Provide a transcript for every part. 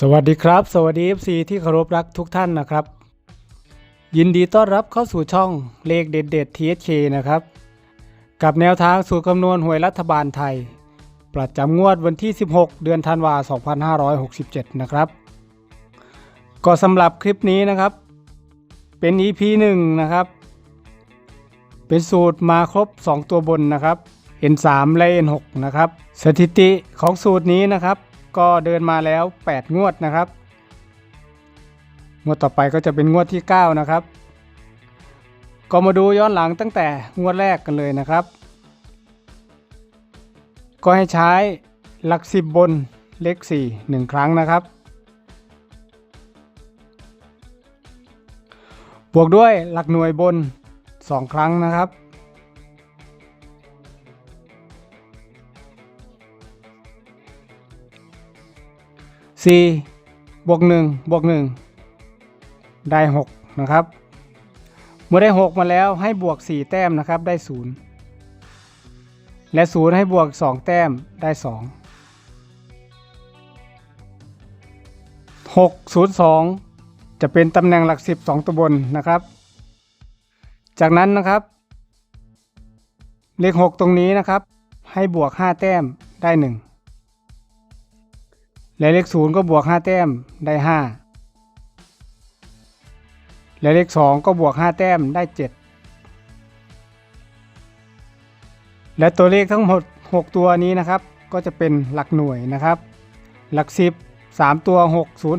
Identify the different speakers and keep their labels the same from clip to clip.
Speaker 1: สวัสดีครับ สวัสดี FC ที่เคารพรักทุกท่านนะครับ ยินดีต้อนรับเข้าสู่ช่องเลขเด็ดเด็ด THK นะครับ กับแนวทางสู่คำนวณหวยรัฐบาลไทย ประจำงวดวันที่ 16 เดือนธันวาคม2567 นะครับ ก็สำหรับคลิปนี้นะครับ เป็น EP 1 นะครับ เป็นสูตรมาครบ 2 ตัวบนนะครับ N3 และ N6 นะครับ สถิติของสูตรนี้นะครับ ก็เดินมาแล้ว 8 งวดนะครับ งวดต่อไปก็จะเป็นงวดที่ 9 นะครับ ก็มาดูย้อนหลังตั้งแต่งวดแรกกันเลยนะครับ ก็ให้ใช้หลัก10บนเลข4 1 ครั้งนะครับ บวกด้วยหลักหน่วยบน 2 ครั้งนะครับ สี่บวกหนึ่งบวกหนึ่งได้หกนะครับ เมื่อได้หกมาแล้วให้บวกสี่แต้มนะครับได้ศูนย์และศูนย์ให้บวกสองแต้มได้สองหกศูนย์สองจะเป็นตำแหน่งหลักสิบสองตัวบนนะครับ จากนั้นนะครับ เลขหกตรงนี้นะครับ ให้บวกห้าแต้มได้หนึ่ง และเลขศูนย์ก็บวก 5 แต้มได้ 5 และเลข 2 ก็บวก 5 แต้มได้ 7 และตัวเลขทั้งหมด 6 ตัวนี้นะครับ ก็จะเป็นหลักหน่วยนะครับ หลัก 10 3 ตัว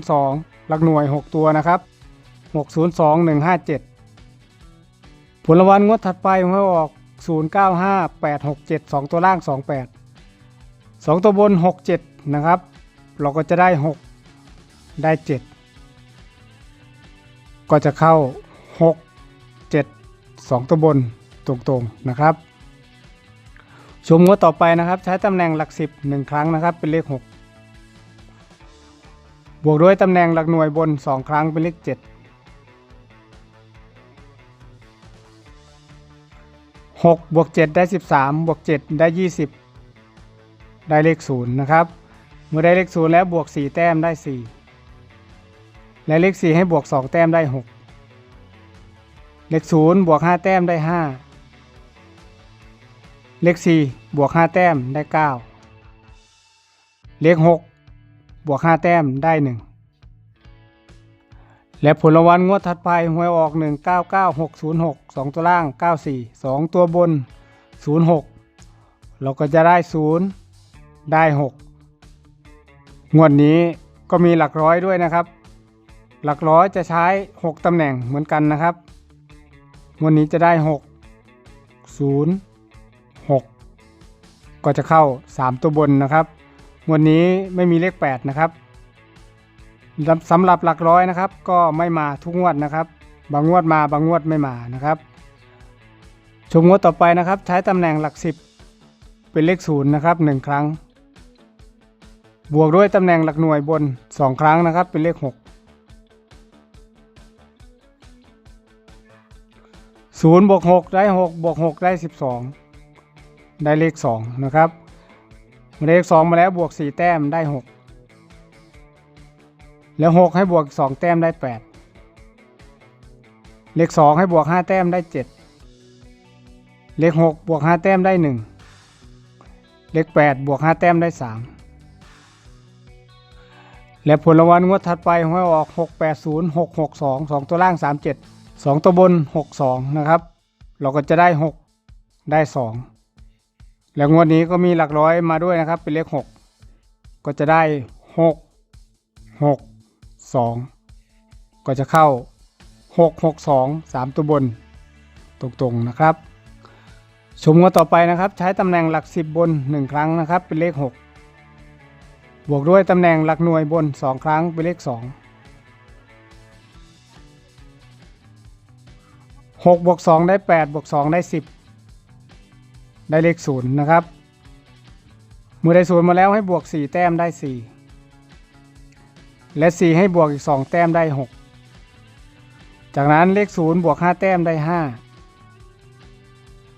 Speaker 1: 602 หลักหน่วย 6 ตัวนะครับ 602 157 ผลรางวัลงวดถัดไปของเราออก 095 867 2 ตัวล่าง 28 2 ตัวบน 67 นะครับ เราก็จะได้ 6 ได้ 7 ก็จะเข้า 6 7 2 ตัวบนตรงๆนะครับ ชมงวดต่อไปนะครับใช้ตำแหน่งหลัก 10 1 ครั้งนะครับเป็นเลข 6 บวกด้วยตำแหน่งหลักหน่วยบน 2 ครั้งเป็นเลข 7 6บวก7ได้ 13บวก7ได้ 20 ได้เลข 0 นะครับ เมื่อได้เลขศูนย์แล้วบวก 4 แต้มได้ 4 และเลข 4 ให้บวก 2 แต้มได้ 6 เลข0บวก 5 แต้มได้ 5 เลข 4 บวก 5 แต้มได้ 9 เลข 6 บวก 5 แต้มได้ 1 และผลรางวัลงวดถัดไปหวยออก 199606 2 ตัวล่าง 94 2 ตัวบน 06 เราก็จะได้ 0 ได้ 6 งวดนี้ก็มีหลักร้อยด้วยนะครับ หลักร้อยจะใช้ 6 ตำแหน่งเหมือนกันนะครับงวดนี้จะได้ 6 0 6 ก็จะเข้า 3 ตัวบนนะครับงวดนี้ไม่มีเลข 8 นะครับสำหรับหลักร้อยนะครับ ก็ไม่มาทุกงวดนะครับ บางงวดมาบางงวดไม่มานะครับชมงวดต่อไปนะครับ ใช้ตำแหน่งหลัก 10 เป็นเลข0นะครับ1ครั้ง บวกด้วยตำแหน่งหลักหน่วยบน 2 ครั้งนะครับ เป็นเลข 6 0บวก6ได้6บวก6ได้ 12 ได้เลข 2 นะครับเมื่อเลข 2 มาแล้วบวก 4 แต้มได้ 6 แล้ว 6 ให้บวก 2 แต้มได้ 8 เลข 2 ให้บวก 5 แต้มได้ 7 เลข 6 บวก 5 แต้มได้ 1 เลข 8 บวก 5 แต้มได้ 3 และผลรางวัลงวดถัดไปหวยออก 680 662 2 ตัวล่าง 37 2 ตัวบน 62 นะครับ เราก็จะได้ 6 ได้ 2 แล้วงวดนี้ก็มีหลักร้อยมาด้วยนะครับ เป็นเลข 6 ก็จะได้ 6 6 2 ก็จะเข้า 6 6 2 3 ตัวบน ตรงๆนะครับ ชมงวดต่อไปนะครับ ใช้ตำแหน่งหลัก 10 บน 1 ครั้งนะครับ เป็นเลข 6 บวกด้วยตำแหน่งหลักหน่วยบน 2 ครั้งเป็นเลข 2 6บวก2ได้8บวก2ได้ 10 ได้เลข 0 นะครับ เมื่อได้ศูนย์มาแล้วให้บวก 4 แต้มได้ 4 และ 4 ให้บวกอีก 2 แต้มได้ 6 จากนั้นเลข 0 บวก 5 แต้มได้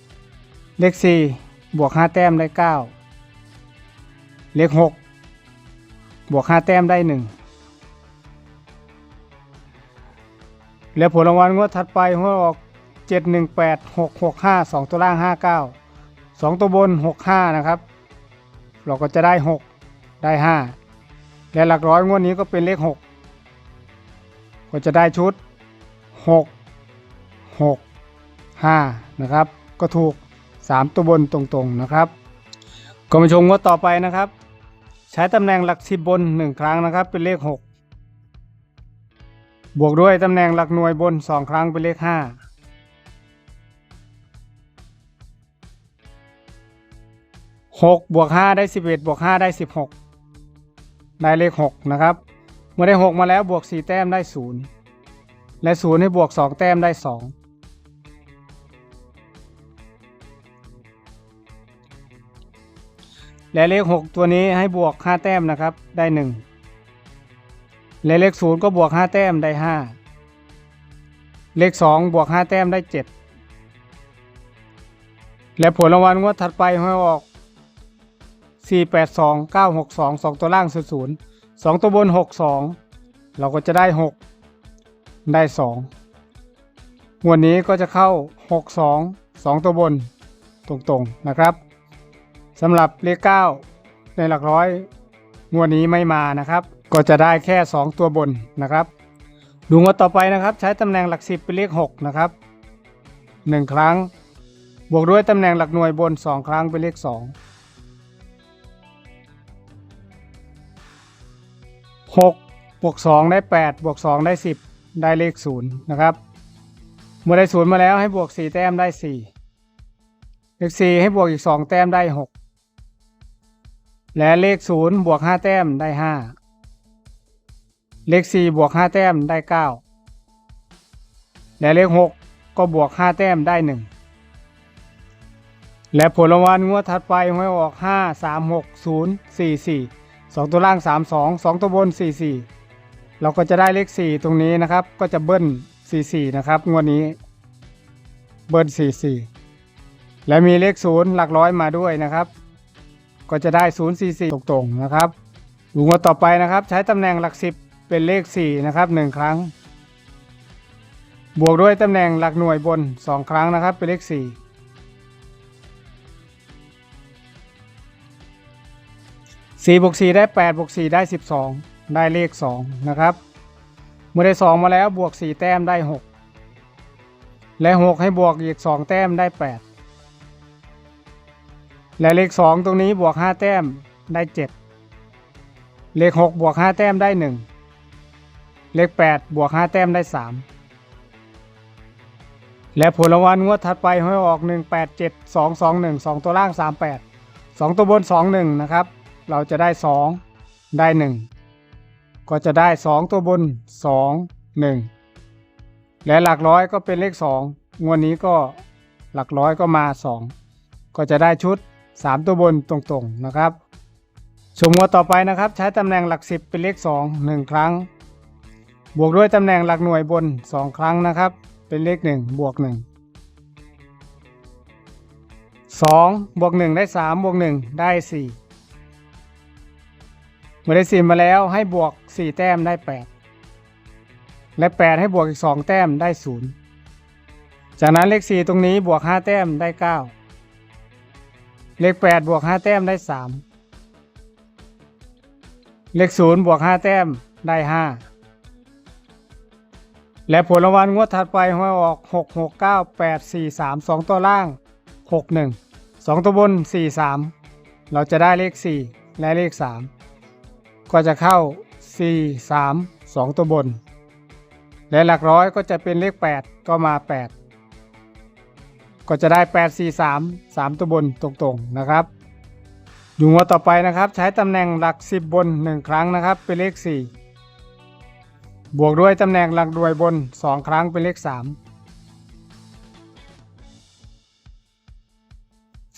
Speaker 1: 5 เลข 4 บวก 5 แต้มได้ 9 เลข 6 บวก 5 แต้มได้ 1 แล้วผลรางวัลงวดถัดไปหวยออก 718 665 2 ตัวล่าง 59 2 ตัวบน 65 นะครับ เราก็จะได้ 6 ได้ 5 และหลักร้อยงวดนี้ก็เป็นเลข 6 ก็จะได้ชุด 6 6 5 นะครับ ก็ถูก 3 ตัวบนตรงๆนะครับ ก็มาชมงวดต่อไปนะครับ ใช้ตำแหน่งหลักสิบบน 1 ครั้งนะครับ เป็นเลข 6 บวกด้วยตำแหน่งหลักหน่วยบน 2 ครั้งเป็นเลข 5 6 บวก 5 ได้ 11 บวก 5 ได้ 16 ได้เลข 6 นะครับ เมื่อได้ 6 มาแล้วบวก 4 แต้มได้ 0 และ 0 ให้บวก 2 แต้มได้ 2 และเลขหกตัวนี้ให้บวกห้าแต้มนะครับ ได้หนึ่งและเลขศูนย์ก็บวกห้าแต้มได้ห้าเลขสองบวกห้าแต้มได้เจ็ดและผลรางวัลงวดถัดไปให้ออกสี่แปดสองเก้าหกสองสองตัวล่างศูนย์ศูนย์สองตัวบนหกสองเราก็จะได้หกได้สองงวดนี้ก็จะเข้าหกสองสองตัวบนตรงๆนะครับ สำหรับเลขเก้าในหลักร้อยงวดนี้ไม่มานะครับ ก็จะได้แค่สองตัวบนนะครับ ดูงวดต่อไปนะครับ ใช้ตำแหน่งหลักสิบเป็นเลขหกนะครับหนึ่งครั้ง บวกด้วยตำแหน่งหลักหน่วยบนสองครั้งเป็นเลขสองหกบวกสองได้แปดบวกสองได้สิบได้เลขศูนย์นะครับ เมื่อได้ศูนย์มาแล้วให้บวกสี่แต้มได้สี่เลขสี่ให้บวกอีกสองแต้มได้หก และเลขศูนย์บวกห้าแต้มได้ห้าเลขสี่บวกห้าแต้มได้เก้าและเลขหกก็บวกห้าแต้มได้หนึ่งและผลรางวัลงวดถัดไปให้ออกห้าสามหกศูนย์สี่สี่สองตัวล่างสามสองสองตัวบนสี่สี่เราก็จะได้เลขสี่ตรงนี้นะครับ ก็จะเบิ้ลสี่สี่นะครับงวดนี้ เบิ้ลสี่สี่และมีเลขศูนย์หลักร้อยมาด้วยนะครับ ก็จะได้ศูนย์สี่สี่ตรงๆนะครับดูงวดต่อไปนะครับ ใช้ตำแหน่งหลักสิบเป็นเลขสี่นะครับหนึ่งครั้ง บวกด้วยตำแหน่งหลักหน่วยบนสองครั้งนะครับ เป็นเลขสี่สี่บวกสได้แปดบวกสได้สิบสองได้เลขสองนะครับ เมื่อได้สองมาแล้วบวกสี่แต้มได้หกและหกให้บวกอีกสองแต้มได้แปด และเลขสองตรงนี้บวกห้าแต้มได้เจ็ดเลขหกบวกห้าแต้มได้หนึ่งเลขแปดบวกห้าแต้มได้สามและผลรางวัลงวดถัดไปห้ออกหนึ่งแปดเจ็ดสองสองหนึ่งสองตัวล่างสามแปดสองตัวบนสองหนึ่งนะครับ เราจะได้ 2 ได้ 1 ก็จะได้ 2 ตัวบน 2 1 และหลักร้อยก็เป็นเลข 2 งวดนี้ก็หลักร้อยก็มา 2 ก็จะได้ชุด 3 ตัวบนตรงๆนะครับชมงวดต่อไปนะครับ ใช้ตำแหน่งหลัก 10 เป็นเลข 2 1 ครั้ง บวกด้วยตำแหน่งหลักหน่วยบน 2 ครั้งนะครับ เป็นเลข 1 บวก 1 2 บวก 1 ได้ 3 บวก 1 ได้ 4 เมื่อได้สี่มาแล้วให้บวก 4 แต้มได้ 8 และ 8 ให้บวกอีก 2 แต้มได้ 0 จากนั้นเลข 4 ตรงนี้บวก 5 แต้มได้ 9 เลข8บวก5แต้มได้3เลข0บวก5แต้มได้5และผลรางวัลงวดถัดไปให้ออก 6 6 9 8 4 3 2 ตัวล่าง 6 1 2 ตัวบน 4 3 เราจะได้เลข 4 และเลข 3 ก็จะเข้า 4 3 2 ตัวบน และหลักร้อยก็จะเป็นเลข 8 ก็มา 8 ก็จะได้ 8 4 3 3 ตัวบนตรงๆนะครับอยู่งวดต่อไปนะครับ ใช้ตำแหน่งหลัก 10 บน 1 ครั้งนะครับ เป็นเลข 4 บวกด้วยตำแหน่งหลักด้วยบน 2 ครั้งเป็นเลข 3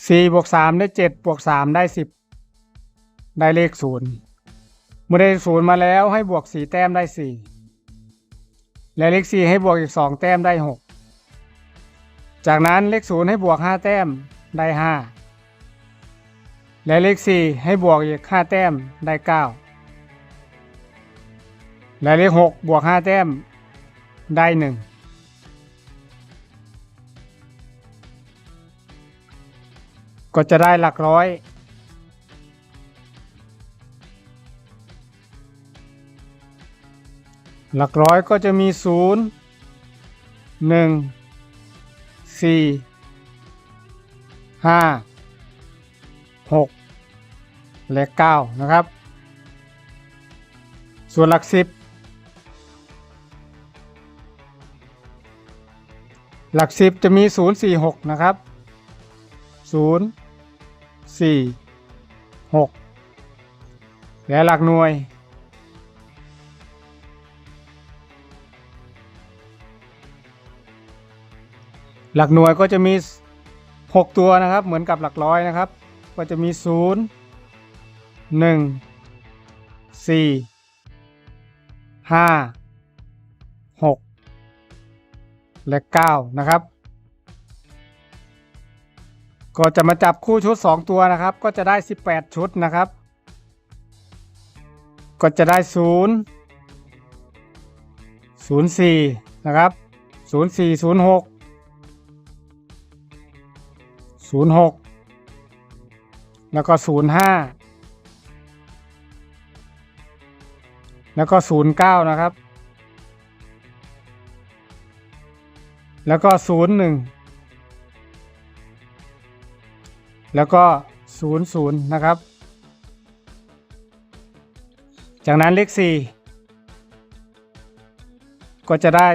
Speaker 1: 4บวก3ได้7บวก3ได้ 10 ได้เลข 0 เมื่อได้ศูนย์มาแล้วให้บวกสี่แต้มได้สี่และเลขสี่ให้บวกอีกสองแต้มได้หก จากนั้นเลขศูนย์ให้บวกห้าแต้มได้ห้าและเลขสี่ให้บวกอีกห้าแต้มได้เก้าและเลขหกบวกห้าแต้มได้หนึ่งก็จะได้หลักร้อย หลักร้อยก็จะมีศูนย์หนึ่ง สี่ห้าหกและเก้านะครับ ส่วนหลักสิบหลักสิบจะมีศูนย์สี่หกนะครับศูนย์สี่หกและหลักหน่วย หลักหน่วยก็จะมี 6 ตัวนะครับ เหมือนกับหลักร้อยนะครับ ก็จะมี 0 1 4 5 6 และ 9 นะครับ ก็จะมาจับคู่ชุด 2 ตัวนะครับ ก็จะได้ 18 ชุดนะครับ ก็จะได้ 0 0 4 นะครับ 0 4 ศูนย์หกแล้วก็ศูนย์ห้าแล้วก็ศูนย์เก้านะครับ แล้วก็ศูนย์หนึ่งแล้วก็ศูนย์ศูนย์นะครับ จากนั้นเลขสี่ก็จะได้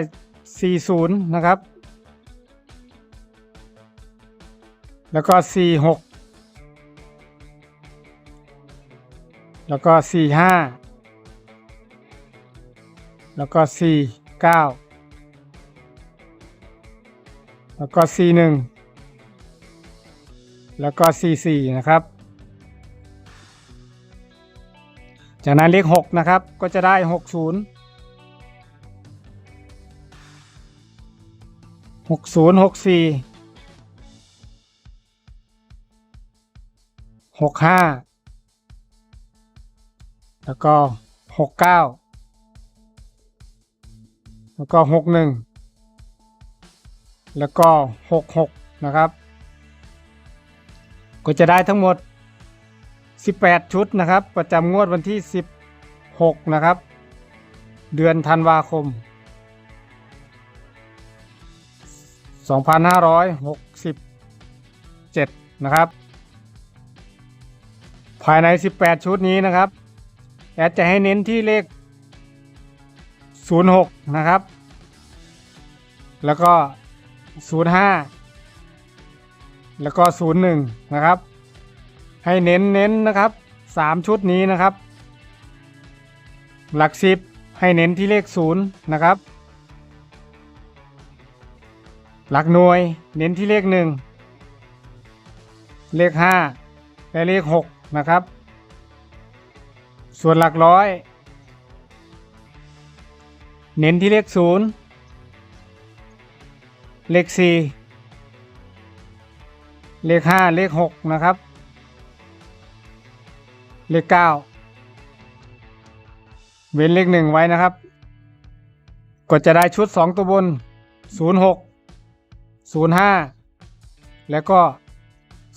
Speaker 1: สี่ศูนย์นะครับ แล้วก็4 6แล้วก็4 5แล้วก็4 9แล้วก็4 1แล้วก็4 4นะครับ จากนั้นเลข6นะครับก็จะได้6 0 6 0 6 4หก ห้าแล้วก็หกเก้าแล้วก็หกหนึ่งแล้วก็หกหกนะครับ ก็จะได้ทั้งหมด 18 ชุดนะครับ ประจำงวดวันที่ 16 นะครับ เดือนธันวาคม 2567 นะครับ ภายใน 18 ชุดนี้นะครับแอดจะให้เน้นที่เลข 06 นะครับ แล้วก็ 05 แล้วก็ 01 นะครับ ให้เน้นเน้นนะครับ 3 ชุดนี้นะครับ หลัก 10 ให้เน้นที่เลข 0 นะครับ หลักหน่วยเน้นที่เลข 1 เลข 5 และเลข 6 นะครับ ส่วนหลักร้อย เน้นที่เลข0เลข4เลข5เลข6นะครับ เลข9เว้นเลข1ไว้นะครับ ก็จะได้ชุด2ตัวบน06 05แล้วก็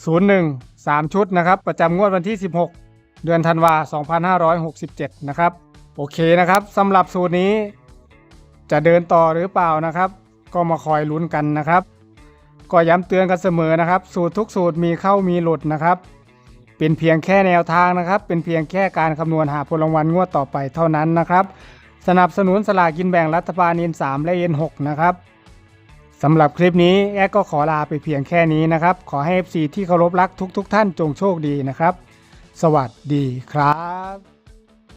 Speaker 1: 01 3 ชุดนะครับ ประจำงวดวันที่ 16 เดือนธันวา2567 นะครับ โอเคนะครับสำหรับสูตรนี้ จะเดินต่อหรือเปล่านะครับ ก็มาคอยลุ้นกันนะครับ ก็ย้ำเตือนกันเสมอนะครับ สูตรทุกสูตรมีเข้ามีหลุดนะครับ เป็นเพียงแค่แนวทางนะครับ เป็นเพียงแค่การคำนวณหาผลรางวัลงวดต่อไปเท่านั้นนะครับ สนับสนุนสลากกินแบ่งรัฐบาลเอ็น3และเอ็น6นะครับ สำหรับคลิปนี้แอดก็ขอลาไปเพียงแค่นี้นะครับ ขอให้ FC ที่เคารพรักทุกๆทท่านจงโชคดีนะครับ สวัสดีครับ